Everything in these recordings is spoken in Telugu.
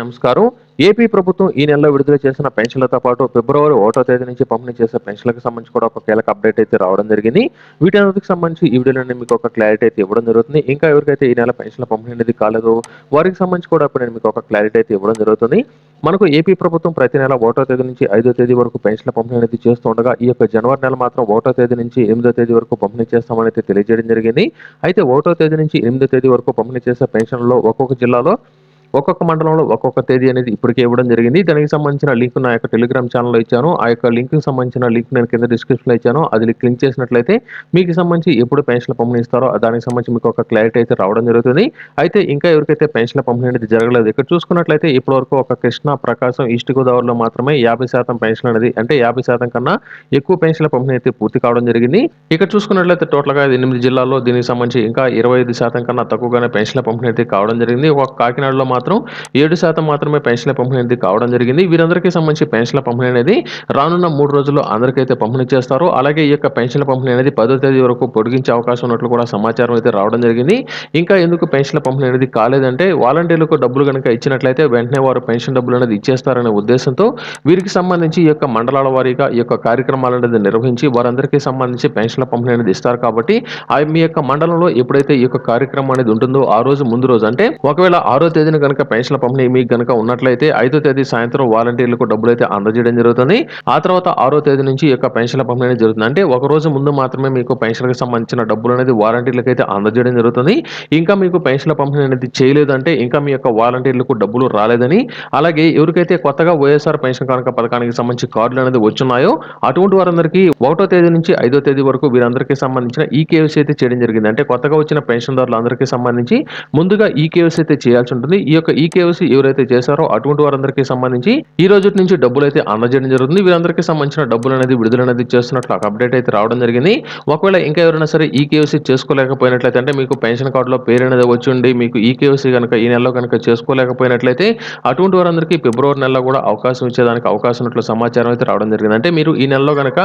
నమస్కారం. ఏపీ ప్రభుత్వం ఈ నెలలో విడుదల చేసిన పెన్షన్లతో పాటు ఫిబ్రవరి ఒకటో తేదీ నుంచి పంపిణీ చేసే పెన్షన్లకు సంబంధించి కూడా ఒక కీలక అప్డేట్ అయితే రావడం జరిగింది. వీటన్నిటికి సంబంధించి ఈ వీడియోలో మీకు ఒక క్లారిటీ అయితే ఇవ్వడం జరుగుతుంది. ఇంకా ఎవరికైతే ఈ నెల పెన్షన్ల పంపిణీ అనేది కాలేదు వారికి సంబంధించి కూడా ఇప్పుడు నేను మీకు ఒక క్లారిటీ అయితే ఇవ్వడం జరుగుతుంది. మనకు ఏపీ ప్రభుత్వం ప్రతి నెల ఒకటో తేదీ నుంచి ఐదో తేదీ వరకు పెన్షన్ల పంపిణీ అనేది చేస్తుండగా ఈ యొక్క జనవరి నెల మాత్రం ఒకటో తేదీ నుంచి ఎనిమిదో తేదీ వరకు పంపిణీ చేస్తామని అయితే తెలియజేయడం జరిగింది. అయితే ఒకటో తేదీ నుంచి ఎనిమిదో తేదీ వరకు పంపిణీ చేసే పెన్షన్లో ఒక్కొక్క జిల్లాలో ఒక్కొక్క మండలంలో ఒక్కొక్క తేదీ అనేది ఇప్పటికే ఇవ్వడం జరిగింది. దానికి సంబంధించిన లింక్ నా యొక్క టెలిగ్రామ్ ఛానల్లో ఇచ్చాను. ఆ యొక్క లింక్ సంబంధించిన లింక్ నేను కింద డిస్క్రిప్షన్లో ఇచ్చాను. అది క్లిక్ చేసినట్లయితే మీకు సంబంధించి ఎప్పుడు పెన్షన్లు పంపిణీ ఇస్తారో దానికి సంబంధించి మీకు ఒక క్లారిటీ అయితే రావడం జరుగుతుంది. అయితే ఇంకా ఎవరికైతే పెన్షన్ల పంపిణీ అనేది జరగలేదు ఇక్కడ చూసుకున్నట్లయితే ఇప్పటివరకు ఒక కృష్ణ ప్రకాశం ఈస్ట్ గోదావరిలో మాత్రమే యాభై శాతం పెన్షన్ అనేది అంటే యాభై శాతం కన్నా ఎక్కువ పెన్షన్ల పంపిణీ అయితే పూర్తి కావడం జరిగింది. ఇక్కడ చూసుకున్నట్లయితే టోటల్గా ఎనిమిది జిల్లాల్లో దీనికి సంబంధించి ఇంకా ఇరవై ఐదు శాతం కన్నా తక్కువగానే పెన్షన్ల పంపిణీ అయితే కావడం జరిగింది. ఒక కాకినాడలో మాత్రం ఏడు శాతం మాత్రమే పెన్షన్ల పంపిణీ అనేది కావడం జరిగింది. వీరందరికీ సంబంధించి పెన్షన్ల పంపిణీ అనేది రానున్న మూడు రోజుల్లో అందరికైతే పంపిణీ చేస్తారు. అలాగే ఈ యొక్క పెన్షన్ల పంపిణీ అనేది పదో తేదీ వరకు పొడిగించే అవకాశం ఉన్నట్లు కూడా సమాచారం అయితే రావడం జరిగింది. ఇంకా ఎందుకు పెన్షన్ల పంపిణీ అనేది కాలేదంటే వాలంటీర్లకు డబ్బులు కనుక ఇచ్చినట్లయితే వెంటనే వారు పెన్షన్ డబ్బులు అనేది ఇచ్చేస్తారనే ఉద్దేశంతో వీరికి సంబంధించి ఈ యొక్క మండలాల వారీగా ఈ యొక్క కార్యక్రమాలు అనేది నిర్వహించి వారందరికీ సంబంధించి పెన్షన్ల పంపిణీ అనేది ఇస్తారు కాబట్టి ఆ మీ యొక్క మండలంలో ఎప్పుడైతే ఈ యొక్క కార్యక్రమం అనేది ఉంటుందో ఆ రోజు ముందు రోజు అంటే ఒకవేళ ఆరో తేదీన కనుక పెన్షన్ల పంపిణీ మీకు కనుక ఉన్నట్లయితే ఐదో తేదీ సాయంత్రం వాలంటీర్లకు డబ్బులు అయితే అందజేయడం జరుగుతుంది. ఆ తర్వాత ఆరో తేదీ నుంచి ఈ యొక్క పెన్షన్ల పంపిణీ అనేది జరుగుతుంది. అంటే ఒక రోజు ముందు మాత్రమే మీకు పెన్షన్కి సంబంధించిన డబ్బులు అనేది వాలంటీర్లకు అయితే అందజేయడం జరుగుతుంది. ఇంకా మీకు పెన్షన్ల పంపిణీ అనేది చేయలేదంటే ఇంకా మీ యొక్క వాలంటీర్లకు డబ్బులు రాలేదని. అలాగే ఎవరికైతే కొత్తగా వైఎస్ఆర్ పెన్షన్ కనుక పథకానికి సంబంధించి కార్డులు అనేది వచ్చున్నాయో అటువంటి వారందరికీ ఒకటో తేదీ నుంచి ఐదో తేదీ వరకు వీరందరికీ సంబంధించిన ఈ కేవైసీ అయితే చేయడం జరిగింది. అంటే కొత్తగా వచ్చిన పెన్షన్దారులందరికీ సంబంధించి ముందుగా ఈ కేవైసీ అయితే చేయాల్సి ఉంటుంది. ఈ యొక్క ఈ కేవైసీ ఎవరైతే చేశారో అటువంటి వారందరికీ సంబంధించి ఈ రోజు నుంచి డబ్బులు అయితే అందజేయడం జరుగుతుంది. వీరందరికీ సంబంధించిన డబ్బులు అనేది విడుదల అనేది చేస్తున్నట్లు ఒక అప్డేట్ అయితే రావడం జరిగింది. ఒకవేళ ఇంకా ఎవరైనా సరే ఈ కేవైసీ చేసుకోలేకపోయినట్లయితే అంటే మీకు పెన్షన్ కార్డులో పేరు అనేది వచ్చి ఉండి మీకు ఈ కేవైసీ కనుక ఈ నెలలో కనుక చేసుకోలేకపోయినట్లయితే అటువంటి వారందరికీ ఫిబ్రవరి నెలలో కూడా అవకాశం ఇచ్చేదానికి అవకాశం ఉన్నట్లు సమాచారం అయితే రావడం జరిగింది. అంటే మీరు ఈ నెలలో కనుక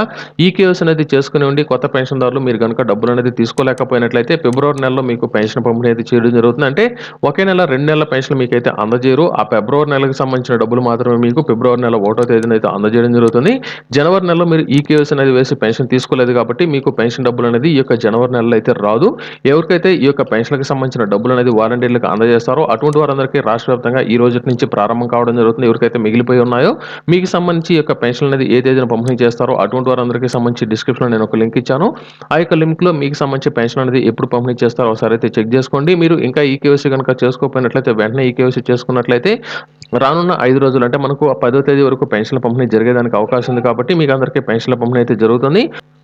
ఈ కేవైసీ అనేది చేసుకుని ఉండి కొత్త పెన్షన్దారులు మీరు కనుక డబ్బులు అనేది తీసుకోలేకపోయినట్లయితే ఫిబ్రవరి నెలలో మీకు పెన్షన్ పంపిణీ అయితే చేయడం జరుగుతుంది. అంటే ఒకే నెల రెండు నెలల పెన్షన్ మీకు అయితే అందజేయరు. ఆ ఫిబ్రవరి నెలకు సంబంధించిన డబ్బులు మాత్రమే మీకు ఫిబ్రవరి నెల ఒకటో తేదీన అయితే అందజేయడం జరుగుతుంది. జనవరి నెలలో మీరు ఈ కేవైసీ అనేది వేసి పెన్షన్ తీసుకోలేదు కాబట్టి మీకు పెన్షన్ డబ్బులు అనేది ఈ యొక్క జనవరి నెలలో అయితే రాదు. ఎవరికైతే ఈ యొక్క పెన్షన్లకు సంబంధించిన డబ్బులు అనేది వాలంటీర్లకు అందజేస్తారో అటువంటి వారందరికీ రాష్ట్ర వ్యాప్తంగా ఈ రోజు నుంచి ప్రారంభం కావడం జరుగుతుంది. ఎవరికైతే మిగిలిపోయి ఉన్నాయో మీకు సంబంధించి ఈ యొక్క పెన్షన్ అనేది ఏ తేదీన పంపిణీ చేస్తారో అటువంటి వారందరికీ సంబంధించి డిస్క్రిప్షన్లో నేను ఒక లింక్ ఇచ్చాను. ఆ యొక్క లింక్లో మీకు సంబంధించి పెన్షన్ అనేది ఎప్పుడు పంపిణీ చేస్తారో ఒకసారి అయితే చెక్ చేసుకోండి. మీరు ఇంకా ఈ కేవైసీ కనుక చేసుకోకపోయినట్లయితే వెంటనే ఈ కేవైసీ చేసుకున్నట్లయితే రానున్న ఐదు రోజులు అంటే మనకు ఆ పదో తేదీ వరకు పెన్షన్ల పంపిణీ జరిగేదానికి అవకాశం ఉంది కాబట్టి మీకు అందరికీ పెన్షన్ల పంపిణీ అయితే జరుగుతుంది.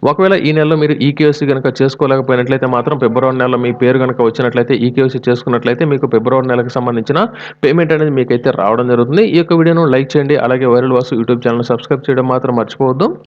ఒకవేళ ఈ నెలలో మీరు ఈ కనుక చేసుకోలేకపోయినట్లయితే మాత్రం ఫిబ్రవరి నెలలో మీ పేరు కనుక వచ్చినట్లయితే ఈ చేసుకున్నట్లయితే మీకు ఫిబ్రవరి నెలకు సంబంధించిన పేమెంట్ అనేది మీకైతే రావడం జరుగుతుంది. ఈ యొక్క వీడియోను లైక్ చేయండి. అలాగే viral Vasu YouTube channel subscribe చేయడం మాత్రం మర్చిపోవద్దు.